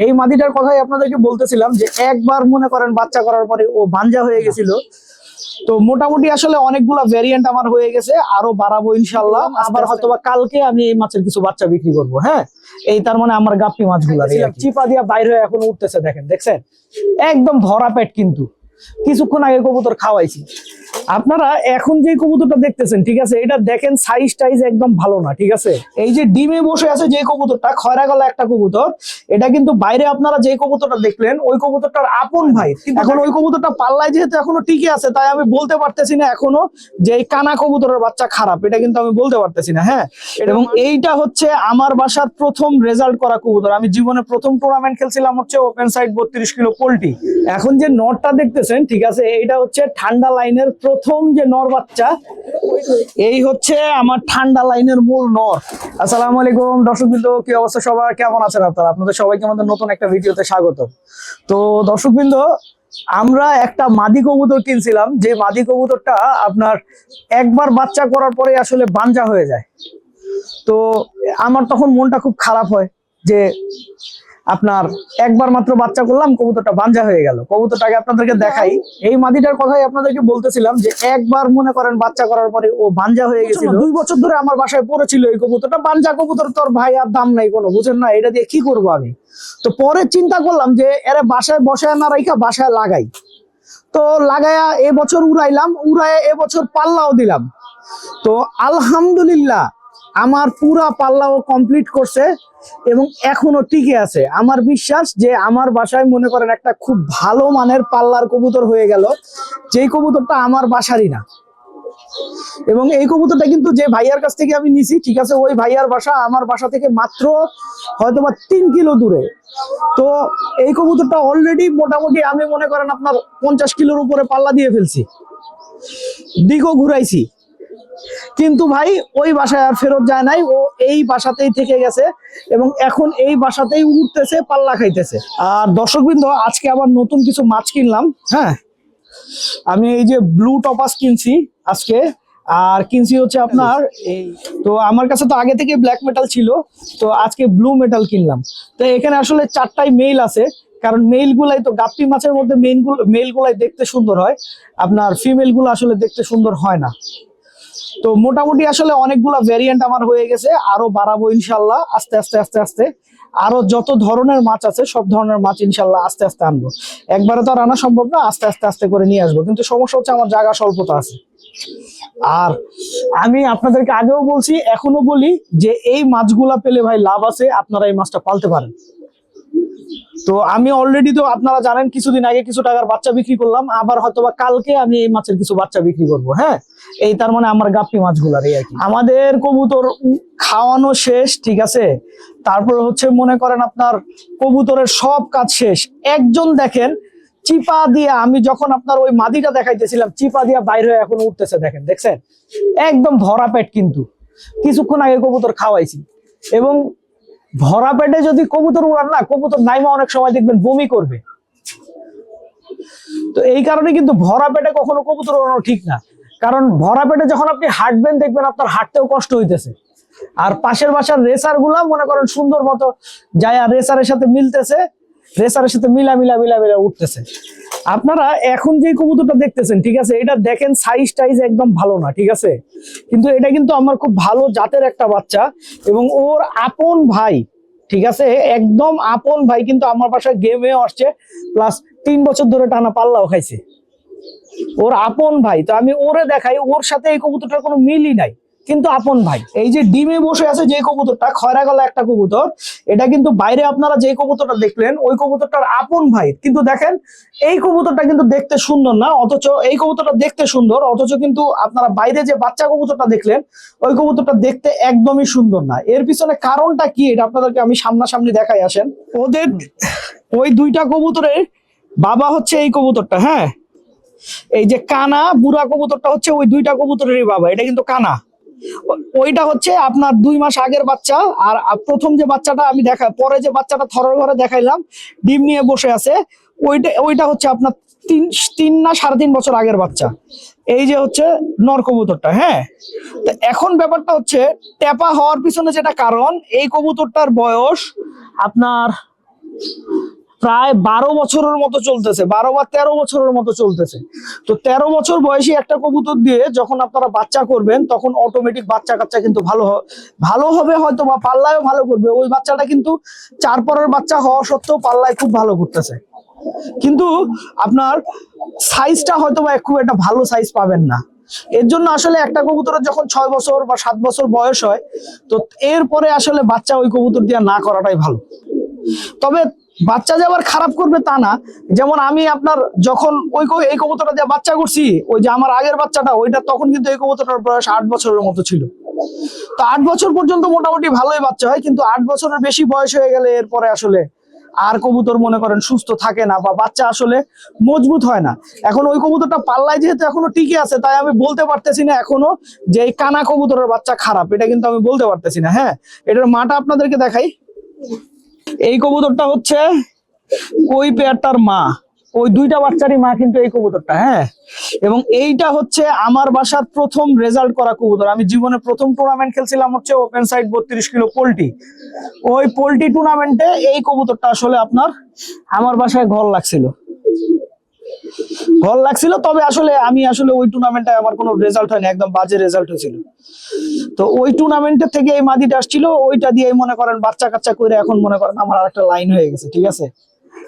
এই মাদিটার কথাই আপনাদেরকে বলতেছিলাম যে একবার মনে করেন বাচ্চা করার পরে ও ভাঞ্জা হয়ে গেছিল। তো মোটামুটি আসলে অনেকগুলা ভ্যারিয়েন্ট আমার হয়ে গেছে আরও বাড়াবো ইনশাল্লাহ আবার হয়তো বা কালকে আমি এই মাছের কিছু বাচ্চা বিক্রি করব হ্যাঁ? এই তার মানে আমার গাপ্পি মাছগুলো চিপা দিয়া বাইরে এখন উঠতেছে দেখেন দেখছেন? একদম ভরা পেট কিন্তু। কিছুক্ষণ আগে কবুতর খাওয়াইছি। আপনারা এখন যে কবুতরটা দেখতেছেন ঠিক আছে এটা দেখেন সাইজ টাইজ একদম ভালো না ঠিক আছে? এই যে ডিমে বসে আছে যে কবুতরটা খয়রা গলা একটা কবুতর এটা কিন্তু বাইরে আপনারা যে কবুতরটা দেখলেন ওই কবুতরটার আপন ভাই। এখন ওই কবুতরটা পাল্লায় যেহেতু এখনও টিকে আছে তাই আমি বলতে পারতেছি না এখনও যে এই কানা কবুতরের বাচ্চা খারাপ এটা কিন্তু আমি বলতে পারতেছি না হ্যাঁ? এবং এইটা হচ্ছে আমার বাসার প্রথম রেজাল্ট করা কবুতর। আমি জীবনে প্রথম টুর্নামেন্ট খেলছিলাম হচ্ছে ওপেন সাইড বত্রিশ কিলো পোল্ট্রি। এখন যে নটটা দেখতেছেন ঠিক আছে? এইটা হচ্ছে ঠান্ডা লাইনের প্রথম যে নর বাচ্চা, এই হচ্ছে আমার ঠান্ডা লাইনের মূল নর। আসসালামু আলাইকুম, দর্শক বিন্দু, কি অবস্থা সবার? কেমন আছেন আপনারা? আপনাদের সবাইকে আমাদের নতুন একটা ভিডিওতে স্বাগত। তো, দর্শক বিন্দু, আমরা একটা মাদি কবুতর কিনছিলাম, যে মাদি কবুতরটা আপনার একবার বাচ্চা করার পরে আসলে বাঞ্জা হয়ে যায়। তো, আমার তখন মনটা খুব খারাপ হয় যে আপনার একবার মাত্র বাচ্চা করলাম কবুতরটা বাঞ্জা হয়ে গেল। কবুতরটাকে আপনাদেরকে দেখাই। এই মাদিটার কথাই আপনাদেরকে বলতেছিলাম যে একবার মনে করেন বাচ্চা করার পরে ও বাঞ্জা হয়ে গেছিল। দুই বছর ধরে আমার বাসায় পড়েছিল এই কবুতরটা। বাঞ্জা কবুতর তোর ভাই আর দাম নাই কোনো বুঝেন না এটা দিয়ে কি করব আমি? তো পরে চিন্তা করলাম যে এরা বাসায় বসায় না রাইখা বাসায় লাগাই। তো লাগায়া এবছর উড়াইলাম উড়ায় এবছর পাল্লাও দিলাম। তো আলহামদুলিল্লাহ আমার পুরা পাল্লাও কমপ্লিট করছে। এবং এখনও টিকে আছে। আমার বিশ্বাস যে আমার বাসায় মনে করেন একটা খুব ভালো মানের পাল্লার কবুতর হয়ে গেল, যেই কবুতরটা আমার বাসারই না। এবং এই কবুতরটা কিন্তু যে ভাইয়ার কাছ থেকে আমি নিছি, ঠিক আছে, ওই ভাইয়ার বাসা আমার বাসা থেকে মাত্র হয়তো বা তিন কিলো দূরে। তো এই কবুতরটা অলরেডি মোটামুটি আমি মনে করেন আপনার পঞ্চাশ কিলোর উপরে পাল্লা দিয়ে ফেলছি। দিকও ঘুরাইছি। কিন্তু ভাই, ওই বাসায় আর ফেরত যায় নাই। ও এই বাসাতেই থেকে গেছে এবং এখন এই বাসাতেই উঠতেছে, পাল্লা খাইতেছে। আর দর্শকবৃন্দ, আজকে আবার নতুন কিছু মাছ কিনলাম হ্যাঁ? আমি এই যে ব্লু টপাস কিনছি আজকে, আর কিনছি হচ্ছে আপনার এই, তো আমার কাছে তো আগে থেকে ব্ল্যাক মেটাল ছিল, তো আজকে ব্লু মেটাল কিনলাম। তো এখানে আসলে চারটাই মেইল আছে, কারণ মেল গুলাই তো গাপ্পি মাছের মধ্যে মেইনগুলো মেল গুলাই দেখতে সুন্দর হয়। আপনার ফিমেলগুলো আসলে দেখতে সুন্দর হয় না। তো মোটামুটি আসলে অনেকগুলা ভ্যারিয়েন্ট আমার হয়ে গেছে, আরও বাড়াবো ইনশাল্লাহ, আস্তে আস্তে আস্তে আস্তে। আরও যত ধরনের মাছ আছে, সব ধরনের মাছ ইনশাল্লাহ আস্তে আস্তে আনব। একবারে তো আর আনা সম্ভব না, আস্তে আস্তে আস্তে করে নিয়ে আসব। কিন্তু সমস্যা হচ্ছে আমার জায়গা স্বল্পতা আছে। আর আমি আপনাদেরকে আগেও বলছি, এখনও বলি যে এই মাছগুলা পেলে ভাই লাভ আছে, আপনারা এই মাছটা পালতে পারেন। তো আমি অলরেডি তো আপনারা জানেন, কিছুদিন আগে কিছু টাকার বাচ্চা বিক্রি করলাম, আবার হয়তো বা কালকে আমি এই মাছের কিছু বাচ্চা বিক্রি করব হ্যাঁ? এই তার মানে আমার গাপ্পি মাছগুলার, এই আর কি। আমাদের কবুতর খাওয়ানো শেষ, ঠিক আছে? তারপর হচ্ছে মনে করেন আপনার কবুতরের সব কাজ শেষ। একজন দেখেন, চিপা দিয়া, আমি যখন আপনার ওই মাদিটা দেখাইতেছিলাম, চিপা দিয়া বাইরে এখন উঠতেছে, দেখেন, দেখছেন? একদম ভরা পেট কিন্তু। কিছুক্ষণ আগে কবুতর খাওয়াইছি। এবং ভরা পেটে যদি কবুতর উড়ান, না, কবুতর নাইমা অনেক সময় দেখবেন বমি করবে। তো এই কারণে কিন্তু ভরা পেটে কখনো কবুতর উড়ানো ঠিক না। কারণ ভরা পেটে যখন আপনি হাঁটবেন, দেখবেন আপনার হাঁটতেও কষ্ট হইতেছে। আর পাশের বাসার রেসারগুলা, মনে করেন, সুন্দর মতো যায় আর রেসারের সাথে মিলতেছে, রেসারের সাথে মিলা মিলা মিলা মিলা উঠতেছে। আপনারা এখন যে কবুতরটা দেখতেছেন, ঠিক আছে, এটা দেখেন সাইজ টাইজ একদম ভালো না, ঠিক আছে? কিন্তু এটা কিন্তু আমার খুব ভালো জাতের একটা বাচ্চা এবং ওর আপন ভাই, ঠিক আছে? একদম আপন ভাই কিন্তু আমার বাসায় গেমে আসছে প্লাস তিন বছর ধরে টানা পাল্লাও খাইছে। ওর আপন ভাই, তো আমি ওরে দেখাই, ওর সাথে এই কবুতরটার কোনো মিলই নাই। কিন্তু আপন ভাই, এই যে ডিমে বসে আছে যে কবুতরটা, খয়রা গলা একটা কবুতর, এটা কিন্তু বাইরে আপনারা যে কবুতরটা দেখলেন, ওই কবুতরটার আপন ভাই। কিন্তু দেখেন, এই কবুতরটা কিন্তু দেখতে সুন্দর না, অথচ এই কবুতরটা দেখতে সুন্দর, অথচ কিন্তু আপনারা বাইরে যে বাচ্চা কবুতরটা দেখলেন, ওই কবুতরটা দেখতে একদমই সুন্দর না। এর পিছনে কারণটা কি, এটা আপনাদেরকে আমি সামনাসামনি দেখাই, আসেন। ওদের, ওই দুইটা কবুতরের বাবা হচ্ছে এই কবুতরটা হ্যাঁ? এই যে কানা, বুড়া কবুতরটা হচ্ছে ওই দুইটা কবুতরেরই বাবা, এটা কিন্তু কানা। ওইটা হচ্ছে আপনার দুই মাস আগের বাচ্চা, আর প্রথম যে বাচ্চাটা আমি দেখা, পরে যে বাচ্চাটা থরের ঘরে দেখাইলাম, ডিম নিয়ে বসে আছে, ওইটা ওইটা হচ্ছে আপনার তিন তিন না সাড়ে তিন বছর আগের বাচ্চা। এই যে হচ্ছে নর কবুতরটা হ্যাঁ? তো এখন ব্যাপারটা হচ্ছে টেপা হওয়ার পিছনে যেটা কারণ, এই কবুতরটার বয়স আপনার প্রায় বারো বছরের মতো চলতেছে, বারো বা তেরো বছরের মতো চলতেছে। তো তেরো বছর বয়সী একটা কবুতর দিয়ে যখন আপনারা বাচ্চা করবেন, তখন অটোমেটিক বাচ্চা কাচ্চা কিন্তু ভালো ভালো হবে হয়তো বা পাল্লায়ও ভালো করবে। ওই বাচ্চাটা কিন্তু চার পরের বাচ্চা হওয়া সত্ত্বেও পাল্লায় খুব ভালো করতেছে। কিন্তু আপনার সাইজটা হয়তো বা খুব একটা ভালো সাইজ পাবেন না। এর জন্য আসলে একটা কবুতরের যখন ছয় বছর বা সাত বছর বয়স হয়, তো এরপরে আসলে বাচ্চা ওই কবুতর দিয়ে না করাটাই ভালো। তবে বাচ্চা যে আবার খারাপ করবে তা না। যেমন আমি আপনার যখন ওই এই কবুতরটা দিয়ে বাচ্চা করছি, ওই যে আমার আগের বাচ্চাটা, ওইটা তখন কিন্তু এই কবুতরটার বয়স আট বছরের মতো ছিল। তো আট বছর পর্যন্ত মোটামুটি ভালোই বাচ্চা হয়, কিন্তু আট বছরের বেশি বয়স হয়ে গেলে এরপরে আসলে আর কবুতর মনে করেন সুস্থ থাকে না বা বাচ্চা আসলে মজবুত হয় না। এখন ওই কবুতরটা পাল্লায় যেহেতু এখনও টিকে আছে, তাই আমি বলতে পারতেছি না এখনও যে এই কানা কবুতরের বাচ্চা খারাপ। এটা কিন্তু আমি বলতে পারতেছি না হ্যাঁ? এটার মাটা আপনাদেরকে দেখাই। এই কবুতরটা হচ্ছে ওই পেয়ারটার মা। ওই দুইটা বাচ্চারই মা কিন্তু এই কবুতরটা হ্যাঁ? এবং এইটা হচ্ছে আমার বাসার প্রথম রেজাল্ট করা কবুতর। আমি জীবনে প্রথম টুর্নামেন্ট খেলছিলাম হচ্ছে ওপেন সাইড বত্রিশ কিলো পোল্ট্রি। ওই পোল্ট্রি টুর্নামেন্টে এই কবুতরটা আসলে আপনার আমার বাসায় ঘর লাগছিল। ঘর লাগছিল, তবে আসলে আমি আসলে ওই টুর্নামেন্টে আমার কোনো রেজাল্ট হয়নি, একদম বাজে রেজাল্ট হয়েছিল। তো ওই টুর্নামেন্টের থেকে এই মাদিটা আসছিল ওইটা দিয়ে মনে করেন বাচ্চা কাচ্চা করে এখন মনে করেন আমার আর একটা লাইন হয়ে গেছে ঠিক আছে?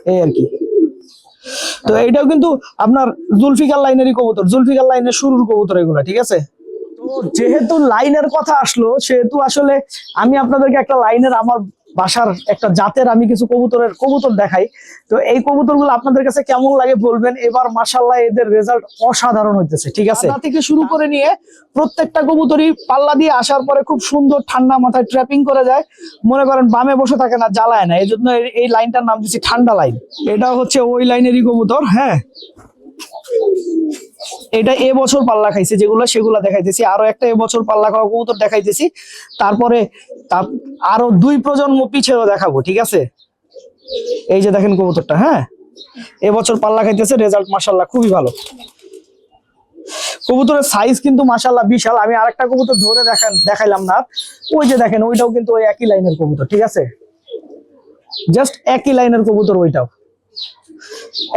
এই আর কি। তো এইটাও কিন্তু আপনার জুলফিকার লাইনেরই কবুতর জুলফিকার লাইনের শুরুর কবুতর এগুলো ঠিক আছে? তো যেহেতু লাইনের কথা আসলো সেহেতু আসলে আমি আপনাদেরকে একটা লাইনের আমার বাসার একটা জাতের আমি কিছু কবুতরের কবুতর দেখাই। তো এই কবুতরগুলো আপনাদের কাছে কেমন লাগে বলবেন? এবার মাসাল্লাহ এদের রেজাল্ট অসাধারণ হইতেছে, ঠিক আছে? থেকে শুরু করে নিয়ে প্রত্যেকটা কবুতরই পাল্লা দিয়ে আসার পরে খুব সুন্দর ঠান্ডা মাথায় ট্র্যাপিং করে যায়। মনে করেন বামে বসে থাকে না, জ্বালায় না। এই জন্য এই লাইনটার নাম দিচ্ছি ঠান্ডা লাইন এটা হচ্ছে ওই লাইনেরই কবুতর হ্যাঁ? এটা এ বছর পাল্লা খাইছে, যেগুলো সেগুলো দেখাইতেছি। আরও একটা এ বছর পাল্লা খাওয়া কবুতর দেখাইতেছি। তারপরে তার- আরও দুই প্রজন্ম পিছেও দেখাবো, ঠিক আছে? এই যে দেখেন কবুতরটা হ্যাঁ? এবছর পাল্লা খাইতেছে রেজাল্ট মাসাল্লাহ খুবই ভালো। কবুতরের সাইজ কিন্তু মাসাল্লাহ বিশাল। আমি আর আরেকটা কবুতর ধরে দেখান দেখাইলাম না। ওই যে দেখেন, ওইটাও কিন্তু ওই একই লাইনের কবুতর, ঠিক আছে? জাস্ট একই লাইনের কবুতর ওইটাও।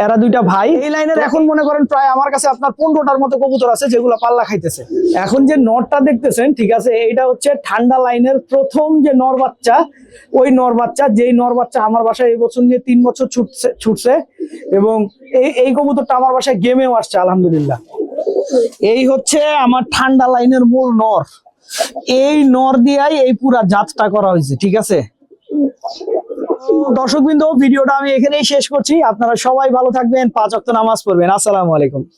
এরা দুইটা ভাই। এই লাইনের এখন মনে করেন প্রায় আমার কাছে আপনার পনেরোটার মতো কবুতর আছে যেগুলো পাল্লা খাইতেছে। এখন যে নরটা দেখতেছেন ঠিক আছে এইটা হচ্ছে ঠান্ডা লাইনের প্রথম যে নর বাচ্চা ওই নর বাচ্চা যেই নর বাচ্চা আমার বাসায় এই বছর নিয়ে তিন বছর ছুটছে ছুটছে এবং এই এই কবুতরটা আমার বাসায় গেমেও আসছে আলহামদুলিল্লাহ। এই হচ্ছে আমার ঠান্ডা লাইনের মূল নর। এই নর দিয়াই এই পুরা জাতটা করা হয়েছে ঠিক আছে? দর্শক বিন্দু ভিডিওটা আমি এখানেই শেষ করছি। আপনারা সবাই ভালো থাকবেন, পাঁচ অক্ত নামাজ পড়বেন। আসসালামু আলাইকুম।